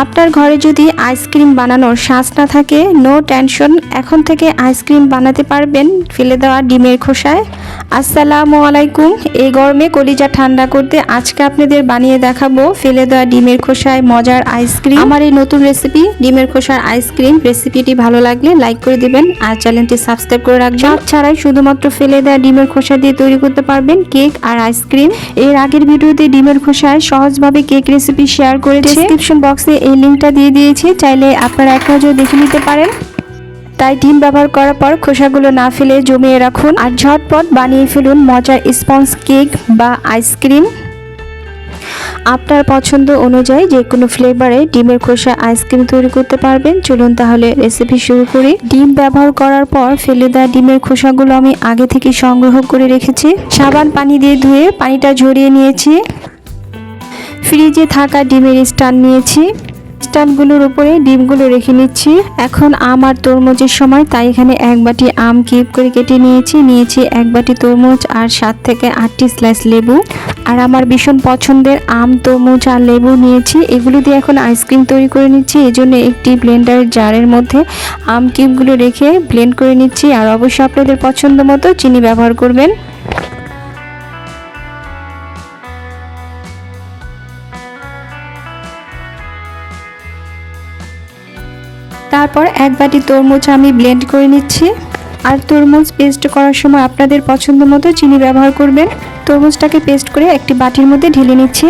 আপনার ঘরে যদি আইসক্রিম বানানোর শ্বাস না থাকে নো টেনশন এখন থেকে আইসক্রিম বানাতে পারবেন, ফেলে দেওয়া ডিমের খোসায়। আসসালামু আলাইকুম। এই গরমে কলিজা ঠান্ডা করতে আজকে আপনাদের বানিয়ে দেখাবো ফেলে দেওয়া ডিমের খোসায় মজার আইসক্রিম। আমার এই নতুন রেসিপি, ডিমের খোসার আইসক্রিম, রেসিপিটি ভালো লাগলে লাইক করে দিবেন আর চ্যানেলটি সাবস্ক্রাইব করে রাখবেন। ছাড়াই শুধুমাত্র ফেলে দেওয়া ডিমের খোসা দিয়ে তৈরি করতে পারবেন কেক আর আইসক্রিম। এর আগের ভিডিওতে ডিমের খোসায় সহজভাবে কেক রেসিপি শেয়ার করেছি। ডেসক্রিপশন বক্সে এই লিঙ্কটা দিয়ে দিয়েছি। চাইলে আপনারা এক নজর দেখে নিতে পারেন। তাই ডিম ব্যবহার করার পর খোসাগুলো না ফেলে জমিয়ে রাখুন আর ঝটপট বানিয়ে ফেলুন মজার স্পঞ্জ কেক বা আইসক্রিম। আপনার পছন্দ অনুযায়ী যে কোনো ফ্লেভারে ডিমের খোসা আইসক্রিম তৈরি করতে পারবেন। চলুন তাহলে রেসিপি শুরু করি। ডিম ব্যবহার করার পর ফেলে দেওয়া ডিমের খোসাগুলো আমি আগে থেকে সংগ্রহ করে রেখেছি। সাবান, পানি দিয়ে ধুয়ে পানিটা ঝরিয়ে নিয়েছি। ফ্রিজে থাকা ডিমের স্টান নিয়েছি। স্টানগুলোর উপরে ডিমগুলো রেখে নিচ্ছি। এখন আম আর তরমুজের সময়, তাই এখানে এক বাটি আম কিপ করে কেটে নিয়েছি। নিয়েছি এক বাটি তরমুজ আর সাত থেকে আটটি স্লাইস লেবু। আর আমার ভীষণ পছন্দের আম, তরমুজ আর লেবু নিয়েছি। এগুলো দিয়ে এখন আইসক্রিম তৈরি করে নিচ্ছি। এই জন্য একটি ব্লেন্ডার জারের মধ্যে আম কিউবগুলো রেখে ব্লেন্ড করে নিচ্ছি। আর অবশ্যই আপনাদের পছন্দ মতো চিনি ব্যবহার করবেন। তারপর এক বাটি তরমুজ আমি ব্লেন্ড করে নিচ্ছি। আর তরমুজ পেস্ট করার সময় আপনাদের পছন্দ মতো চিনি ব্যবহার করবেন। তরমুজটাকে পেস্ট করে একটি বাটির মধ্যে ঢেলে নিচ্ছি।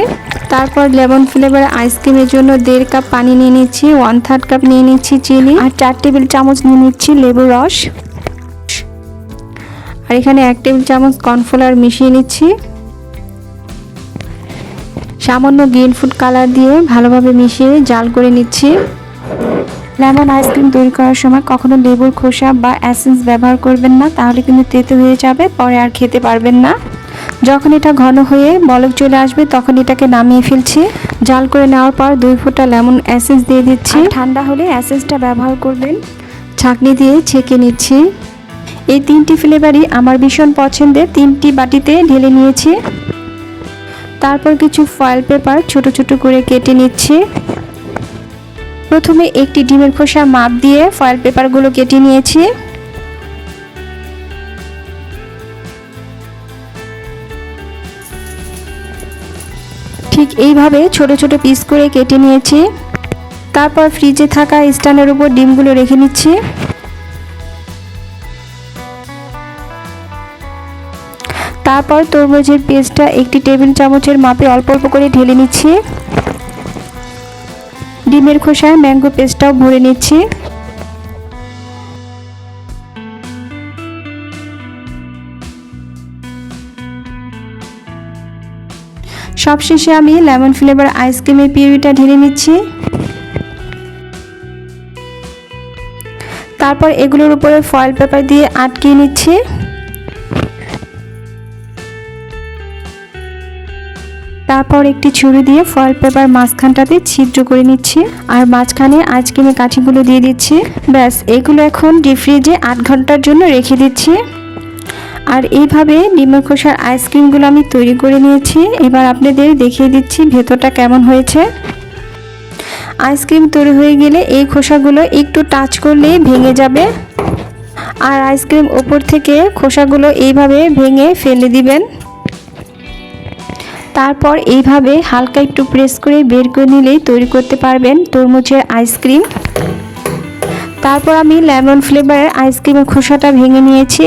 তারপর লেমন ফ্লেভার আইসক্রিমের জন্য দেড় কাপ পানি নিয়ে নিচ্ছি ওয়ান থার্ড কাপ নিয়ে নিচ্ছি চিনি, আর চার টেবিল চামচ নিয়ে নিচ্ছি লেবু রস। আর এখানে এক টেবিল চামচ কর্নফ্লাওয়ার মিশিয়ে নিচ্ছি। সামান্য গ্রিন ফুড কালার দিয়ে ভালোভাবে মিশিয়ে জাল করে নিচ্ছি। লেমন আইসক্রিম তৈরি করার সময় কখনো লেবুর খোসা বা অ্যাসেন্স ব্যবহার করবেন না তাহলে কিন্তু তেতো হয়ে যাবে পরে আর খেতে পারবেন না। যখন এটা ঘন হয়ে বলক চলে আসবে তখন এটাকে নামিয়ে ফেলছি। জাল করে নেওয়ার পর দুই ফোঁটা লেমন অ্যাসেন্স দিয়ে দিচ্ছি। ঠান্ডা হলে অ্যাসেন্সটা ব্যবহার করবেন। ছাঁকনি দিয়ে ছেঁকে নিচ্ছি। এই তিনটি ফ্লেভারই আমার ভীষণ পছন্দের। তিনটি বাটিতে ঢেলে নিয়েছি। তারপর কিছু ফয়েল পেপার ছোট ছোট করে কেটে নিচ্ছি। প্রথমে একটি ডিমের খোসা মাপ দিয়ে ফয়েল পেপারগুলো কেটে নিয়েছি। ঠিক এইভাবে ছোট ছোট পিস করে কেটে নিয়েছি। তারপর ফ্রিজে থাকা স্ট্যান্ডের উপর ডিমগুলো রেখে নিচ্ছি। তারপর তরমুজের পেস্টটা একটি টেবিল চামচের মাপে অল্প অল্প করে ঢেলে নিচ্ছি। ডিমের খোসায় ম্যাঙ্গো পেস্টটাও ভরে নিচ্ছি। সবশেষে আমি লেমন ফ্লেভার আইসক্রিমের পিউরিটা ঢেলে নিচ্ছি। তারপর এগুলোর উপরে ফয়েল পেপার দিয়ে আটকে নিচ্ছি। তারপর একটি ছুরি দিয়ে ফয়েল পেপার মাঝখানটাতে ছিদ্র করে নিচ্ছি। আর মাঝখানে আইসক্রিমের কাঠিগুলো দিয়ে দিচ্ছি। ব্যাস, এগুলো এখন ডিপ ফ্রিজে আট ঘণ্টার জন্য রেখে দিচ্ছি। আর এইভাবে ডিমের খোসার আইসক্রিমগুলো আমি তৈরি করে নিয়েছি। এবার আপনাদের দেখিয়ে দিচ্ছি ভেতরটা কেমন হয়েছে। আইসক্রিম তৈরি হয়ে গেলে এই খোসাগুলো একটু টাচ করলেই ভেঙে যাবে। আর আইসক্রিম ওপর থেকে খোসাগুলো এইভাবে ভেঙে ফেলে দিবেন। তারপর এইভাবে হালকা একটু প্রেস করে বের করে নিলেই তৈরি করতে পারবেন তরমুজের আইসক্রিম তারপর আমি লেমন ফ্লেভারের আইসক্রিমের খোসাটা ভেঙে নিয়েছি।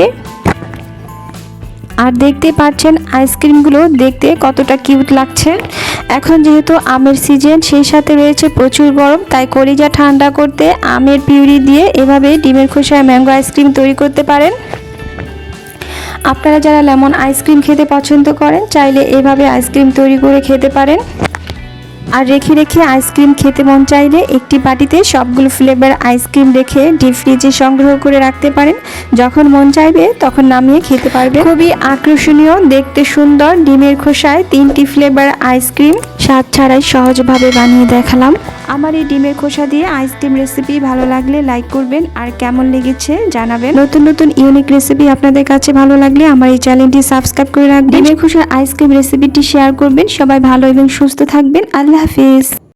আর দেখতে পাচ্ছেন আইসক্রিমগুলো দেখতে কতটা কিউট লাগছে। এখন যেহেতু আমের সিজন সেই সাথে রয়েছে প্রচুর গরম, তাই কলিজা ঠান্ডা করতে আমের পিউরি দিয়ে এভাবে ডিমের খোসায় ম্যাঙ্গো আইসক্রিম তৈরি করতে পারেন। আপনারা যারা লেমন আইসক্রিম খেতে পছন্দ করেন, চাইলে এভাবে আইসক্রিম তৈরি করে খেতে পারেন। আর রেখে রেখে আইসক্রিম খেতে মন চাইলে একটি বাটিতে সবগুলো ফ্লেভার আইসক্রিম রেখে ডিপ ফ্রিজে সংগ্রহ করে রাখতে পারেন। যখন মন চাইবে, তখন নামিয়ে খেতে পারবে খুবই আকর্ষণীয়, দেখতে সুন্দর, ডিমের খোসায় তিনটি ফ্লেভার আইসক্রিম স্বাদ ছাড়াই সহজভাবে বানিয়ে দেখালাম। আমার এই ডিমের খোসা দিয়ে আইসক্রিম রেসিপি ভালো লাগলে লাইক করবেন আর কেমন লেগেছে জানাবেন। নতুন নতুন ইউনিক রেসিপি আপনাদের কাছে ভালো লাগলে আমার এই চ্যানেলটি সাবস্ক্রাইব করে রাখবেন। ডিমের খোসার আইসক্রিম রেসিপিটি শেয়ার করবেন। সবাই ভালো এবং সুস্থ থাকবেন। আল্লাহ হাফিজ।